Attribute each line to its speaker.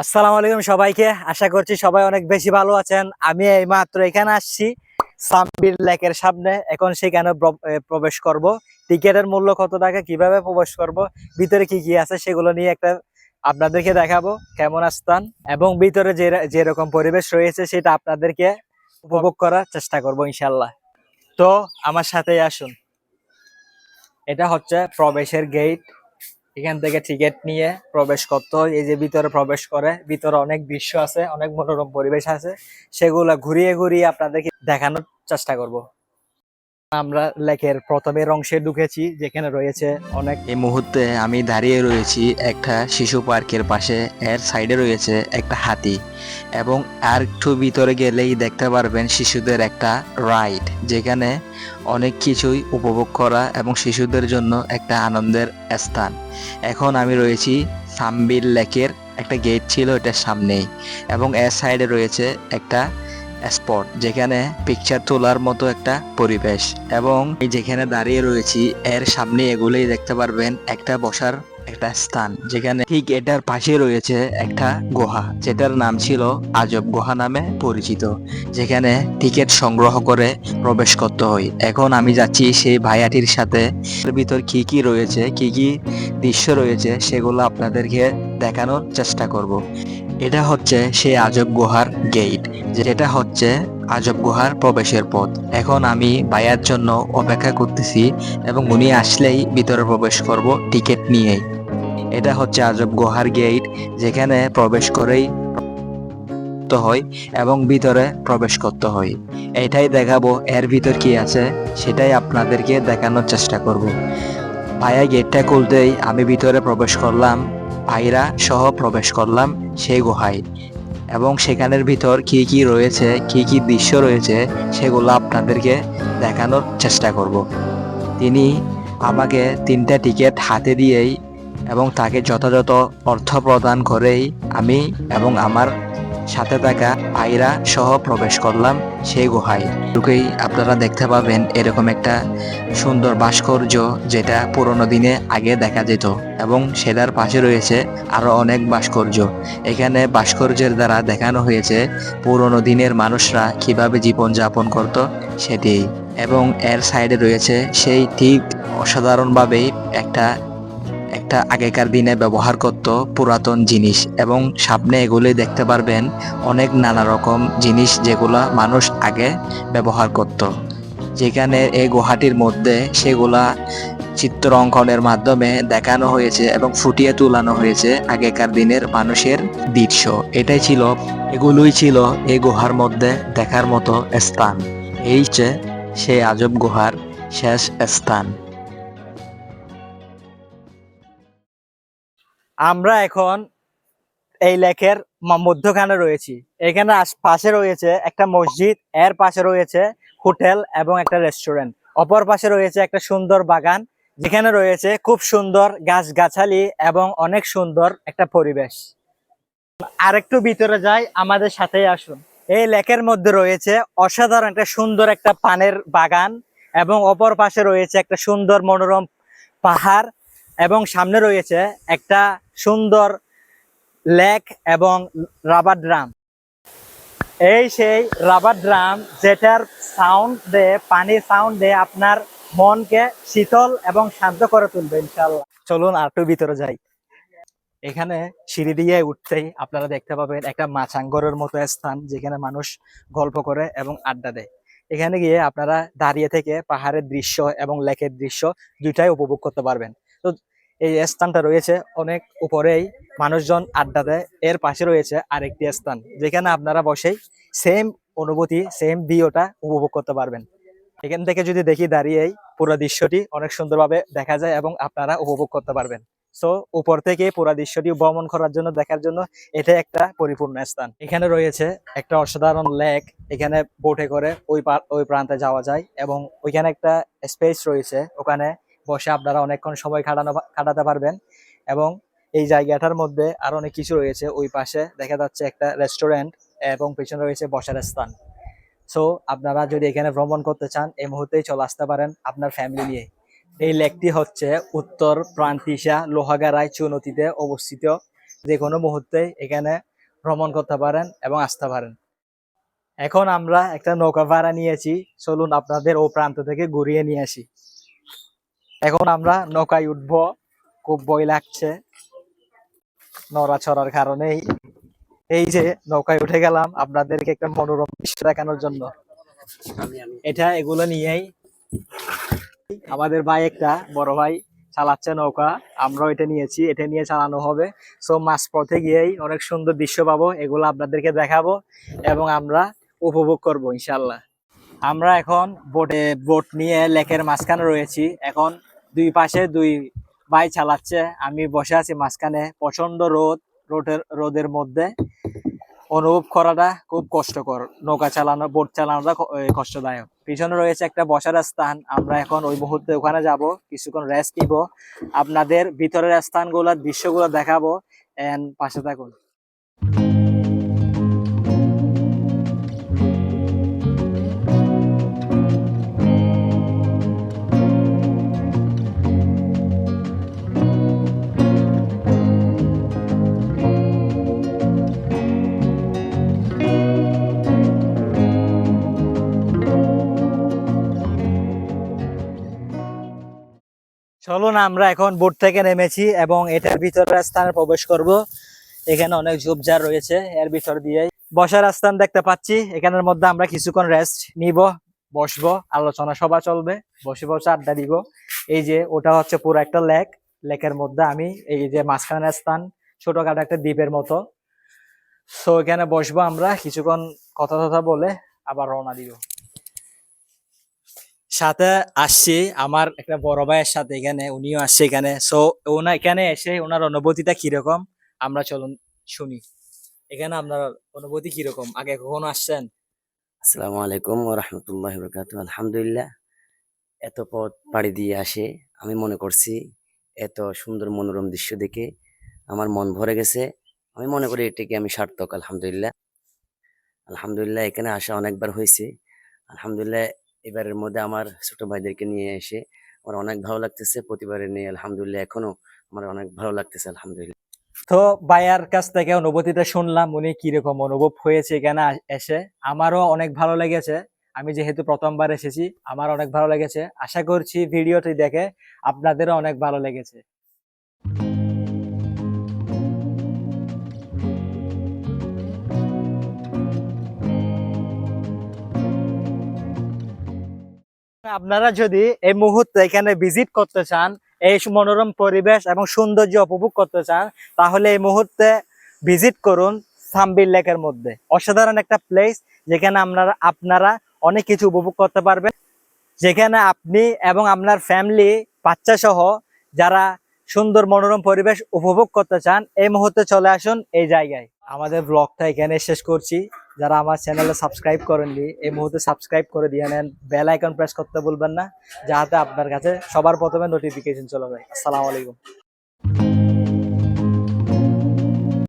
Speaker 1: আসসালামু আলাইকুম সবাইকে। আশা করছি সবাই অনেক বেশি ভালো আছেন। আমি এই মাত্র এখানে আসছি সাম্বির লেকের সামনে। এখন সেখানে প্রবেশ করব। টিকেটের মূল্য কত টাকা, কীভাবে প্রবেশ করব, ভিতরে কি কি আছে সেগুলো নিয়ে একটা আপনাদেরকে দেখাবো কেমন স্থান এবং ভিতরে যে যেরকম পরিবেশ রয়েছে সেটা আপনাদেরকে উপভোগ করার চেষ্টা করব ইনশাল্লাহ তো আমার সাথেই আসুন। এটা হচ্ছে প্রবেশের গেট এখান থেকে টিকিট নিয়ে প্রবেশ করতে হয়। এই যে ভিতরে প্রবেশ করে, ভিতরে অনেক দৃশ্য আছে, অনেক মনোরম পরিবেশ আছে। সেগুলো ঘুরিয়ে ঘুরিয়ে আপনাদেরকে দেখানোর চেষ্টা করব। আমরা লেকের প্রথমের অংশে ঢুকেছি, যেখানে রয়েছে অনেক
Speaker 2: এই মুহূর্তে আমি দাঁড়িয়ে রয়েছি একটা শিশু পার্কের পাশে, এর সাইডে রয়েছে একটা হাতি এবং আর একটু ভিতরে গেলেই দেখতে পারবেন শিশুদের একটা রাইড, যেখানে অনেক কিছুই উপভোগ করা এবং শিশুদের জন্য একটা আনন্দের স্থান। এখন আমি রয়েছি সাম্বিল লেকের একটা গেট ছিল এটার সামনেই এবং এর সাইডে রয়েছে একটা স্পট যেখানে পিকচার তোলার মতো একটা পরিবেশ। এবং যেখানে দাঁড়িয়ে রয়েছি, এর সামনে এগুলোই দেখতে পারবেন একটা বসার একটা স্থান, যেখানে ঠিক এটার পাশে রয়েছে একটা গুহা, যেটার নাম ছিল আজব গুহা নামে পরিচিত, যেখানে টিকিট সংগ্রহ করে প্রবেশ করতে হয়। এখন আমি যাচ্ছি সেই ভাইয়াটির সাথে। ভিতর কি কি রয়েছে, কি কি দৃশ্য রয়েছে, সেগুলো আপনাদেরকে দেখানোর চেষ্টা করব। এটা হচ্ছে সেই আজব গুহার গেট যেটা হচ্ছে আজব গুহার প্রবেশের পথ। এখন আমি ভাইয়ার জন্য অপেক্ষা করতেছি এবং উনি আসলেই ভিতরে প্রবেশ করব টিকিট নিয়েই। এটা হচ্ছে আজব গুহার গেট, যেখানে প্রবেশ করেই হয় এবং ভিতরে প্রবেশ করতে হয়। এটাই দেখাবো এর ভিতর কি আছে, সেটাই আপনাদেরকে দেখানোর চেষ্টা করব। ভাইয়া গেটটা খুলতেই আমি ভিতরে প্রবেশ করলাম, ভাইরা সহ প্রবেশ করলাম সেই গুহায়। এবং সেখানের ভিতর কি কি রয়েছে, কি কি দৃশ্য রয়েছে, সেগুলো আপনাদেরকে দেখানোর চেষ্টা করব। তিনি আমাকে তিনটা টিকিট হাতে দিয়েই এবং তাকে যথাযথ অর্থ প্রদান করেই আমি এবং আমার সাথে থাকা ভাইরা সহ প্রবেশ করলাম সেই গুহায়। ঢুকেই আপনারা দেখতে পাবেন এরকম একটা সুন্দর ভাস্কর্য যেটা পুরোনো দিনে আগে দেখা যেত এবং সেটার পাশে রয়েছে আরও অনেক ভাস্কর্য। এখানে ভাস্কর্যের দ্বারা দেখানো হয়েছে পুরোনো দিনের মানুষরা কীভাবে জীবনযাপন করত সেটি। এবং এর সাইডে রয়েছে সেই ঠিক অসাধারণভাবেই একটা একটা আগেকার দিনে ব্যবহার করত পুরাতন জিনিস এবং সামনে এগুলি দেখতে পারবেন অনেক নানা রকম জিনিস যেগুলা মানুষ আগে ব্যবহার করত। যেখানে এই গুহাটির মধ্যে সেগুলা চিত্র অঙ্কনের মাধ্যমে দেখানো হয়েছে এবং ফুটিয়ে তোলানো হয়েছে আগেকার দিনের মানুষের দৃশ্য। এটাই ছিল, এগুলোই ছিল এই গুহার মধ্যে দেখার মতো স্থান। এই হচ্ছে সেই আজব গুহার শেষ স্থান।
Speaker 1: আমরা এখন এই লেকের ম- মধ্যখানে রয়েছি। এখানে পাশে রয়েছে একটা মসজিদ, এর পাশে রয়েছে হোটেল এবং একটা রেস্টুরেন্ট। অপর পাশে রয়েছে একটা সুন্দর বাগান, যেখানে রয়েছে খুব সুন্দর গাছগাছালি এবং অনেক সুন্দর একটা পরিবেশ। আরেকটু ভিতরে যাই, আমাদের সাথেই আসুন। এই লেকের মধ্যে রয়েছে অসাধারণ একটা সুন্দর একটা পানের বাগান এবং অপর পাশে রয়েছে একটা সুন্দর মনোরম পাহাড় এবং সামনে রয়েছে একটা সুন্দর লেক এবং রাবার ড্রাম। এই সেই রাবার ড্রাম যেটার সাউন্ড দে, পানির সাউন্ড দে আপনার মনকে শীতল এবং শান্ত করে তুলবে ইনশাল্লাহ চলুন আর একটু ভিতরে যাই। এখানে সিঁড়ি দিয়ে উঠতেই আপনারা দেখতে পাবেন একটা মাছাঙ্গরের মতো স্থান যেখানে মানুষ গল্প করে এবং আড্ডা দেয়। এখানে গিয়ে আপনারা দাঁড়িয়ে থেকে পাহাড়ের দৃশ্য এবং লেকের দৃশ্য দুইটাই উপভোগ করতে পারবেন। তো এই স্থানটা রয়েছে অনেক উপরেই মানুষজন আড্ডা দেয়। এর পাশে রয়েছে আরেকটি স্থান, যেখানে আপনারা বসেই সেম অনুভূতি সেম ভিউটা উপভোগ করতে পারবেন। এখান থেকে যদি দেখি দাঁড়িয়েই পুরো দৃশ্যটি, অনেক সুন্দরভাবে দেখা যায় এবং আপনারা উপভোগ করতে পারবেন। সো উপর থেকে পুরো দৃশ্যটি ভ্রমণ করার জন্য, দেখার জন্য এটা একটা পরিপূর্ণ স্থান। এখানে রয়েছে একটা অসাধারণ লেক এখানে বোটে করে ওই ওই প্রান্তে যাওয়া যায় এবং ওইখানে একটা স্পেস রয়েছে। ওখানে বসে আপনারা অনেকক্ষণ সময় কাটানো কাটাতে পারবেন। এবং এই জায়গাটার মধ্যে আরও অনেক কিছু রয়েছে। ওই পাশে দেখা যাচ্ছে একটা রেস্টুরেন্ট এবং পেছনে রয়েছে বসার স্থান। সো আপনারা যদি এখানে ভ্রমণ করতে চান, এই মুহূর্তেই চলে আসতে পারেন আপনার ফ্যামিলি নিয়ে। এই লেকটি হচ্ছে উত্তর প্রান্তিসা লোহাগাড়াই চুনতিতে অবস্থিত। যে কোনো মুহূর্তে এখানে ভ্রমণ করতে পারেন এবং আসতে পারেন। এখন আমরা একটা নৌকা ভাড়া নিয়েছি। চলুন আপনাদের ও প্রান্ত থেকে ঘুরিয়ে নিয়ে আসি। এখন আমরা নৌকায় উঠবো। খুব ভয় লাগছে নড়াচড়ার কারণেই। এই যে নৌকায় উঠে গেলাম আপনাদেরকে একটা মনোরম দৃশ্য দেখানোর জন্য। এটা এগুলো নিয়েই আমাদের ভাই একটা বড় ভাই চালাচ্ছে নৌকা। আমরাও এটা নিয়েছি, এটা নিয়ে চালানো হবে। সো মাছ পথে গিয়েই অনেক সুন্দর দৃশ্য পাবো, এগুলো আপনাদেরকে দেখাবো এবং আমরা উপভোগ করব ইনশাল্লাহ আমরা এখন বোটে বোট নিয়ে লেকের মাঝখানে রয়েছি। এখন দুই পাশে দুই ভাই চালাচ্ছে। আমি বসে আছি মাঝখানে। প্রচণ্ড রোদ, রোদের রোদের মধ্যে। অনুভব করাটা খুব কষ্টকর। নৌকা চালানো, বোট চালানোটা কষ্টদায়ক। পিছনে রয়েছে একটা বসার স্থান। আমরা এখন ওই মুহূর্তে ওখানে যাব। কিছুক্ষণ রেস্ট নিব। আপনাদের ভিতরের স্থানগুলোর দৃশ্যগুলো দেখাবো। এন্ড পাশে থাকুন। চলুন আমরা এখন বোট থেকে নেমেছি এবং এটার ভিতরে স্থানে প্রবেশ করব। এখানে অনেক ঝোপঝাড় রয়েছে, এর ভিতর দিয়ে বসার স্থান দেখতে পাচ্ছি, এখানের মধ্যে আমরা কিছুক্ষণ রেস্ট নিব, বসবো, আলোচনা সভা চলবে বসে বসে আড্ডা দিব। এই যে, ওটা হচ্ছে পুরো একটা লেক লেকের মধ্যে আমি এই যে মাঝখানের স্থান, ছোটখাটো একটা দ্বীপের মতো। সো এখানে বসবো আমরা, কিছুক্ষণ কথা কথা বলে আবার রওনা দিব। সাথে আসছি আমার একটা বড় ভাইয়ের সাথে এখানে, উনিও আসছে এখানে। সো ওনা এখানে এসে ওনার অনুভূতিটা কীরকম? আমরা চলুন শুনি। এখানে আপনার অনুভূতি কীরকম? আগে কখনো আসছেন?
Speaker 3: আসসালামু আলাইকুম রহমতুল্লাহ বরকাত আলহামদুলিল্লাহ, এত পথ পাড়ি দিয়ে আসে। আমি মনে করছি এত সুন্দর মনোরম দৃশ্য দেখে আমার মন ভরে গেছে। আমি মনে করি এটাকে আমি সার্থক, আলহামদুলিল্লাহ। আলহামদুলিল্লাহ, এখানে আসা অনেকবার হয়েছে। আলহামদুলিল্লাহ এবারের মধ্যে আমার ছোট ভাইদেরকে নিয়ে এসে আমার অনেক ভালো লাগতেছে, প্রতিবারে নিয়ে আলহামদুলিল্লাহ এখনও আমার অনেক ভালো লাগতেছে, আলহামদুলিল্লাহ।
Speaker 1: তো ভাইয়ার কাছ থেকে অনুভূতিটা শুনলাম, উনি কীরকম অনুভব হয়েছে এখানে এসে। আমারও অনেক ভালো লেগেছে। আমি যেহেতু প্রথমবার এসেছি, আমার অনেক ভালো লেগেছে। আশা করছি ভিডিওটি দেখে আপনাদেরও অনেক ভালো লেগেছে। আপনারা যদি এই মুহূর্তে এখানে ভিজিট করতে চান, এই মনোরম পরিবেশ এবং সৌন্দর্য উপভোগ করতে চান, তাহলে এই মুহূর্তে ভিজিট করুন সাম্বির লেকের মধ্যে। অসাধারণ একটা প্লেস যেখানে আপনারা আপনারা অনেক কিছু উপভোগ করতে পারবেন। যেখানে আপনি এবং আপনার ফ্যামিলি বাচ্চা সহ যারা সুন্দর মনোরম পরিবেশ উপভোগ করতে চান, এই মুহূর্তে চলে আসুন এই জায়গায়। আমাদের ব্লগটা এখানে শেষ করছি। যারা আমার চ্যানেলে সাবস্ক্রাইব করেননি, এই মুহূর্তে সাবস্ক্রাইব করে দিয়ে নেন। বেল আইকন প্রেস করতে বলবেন না যাহাতে আপনার কাছে সবার প্রথমে নোটিফিকেশন চলে যায়। আসসালামু আলাইকুম।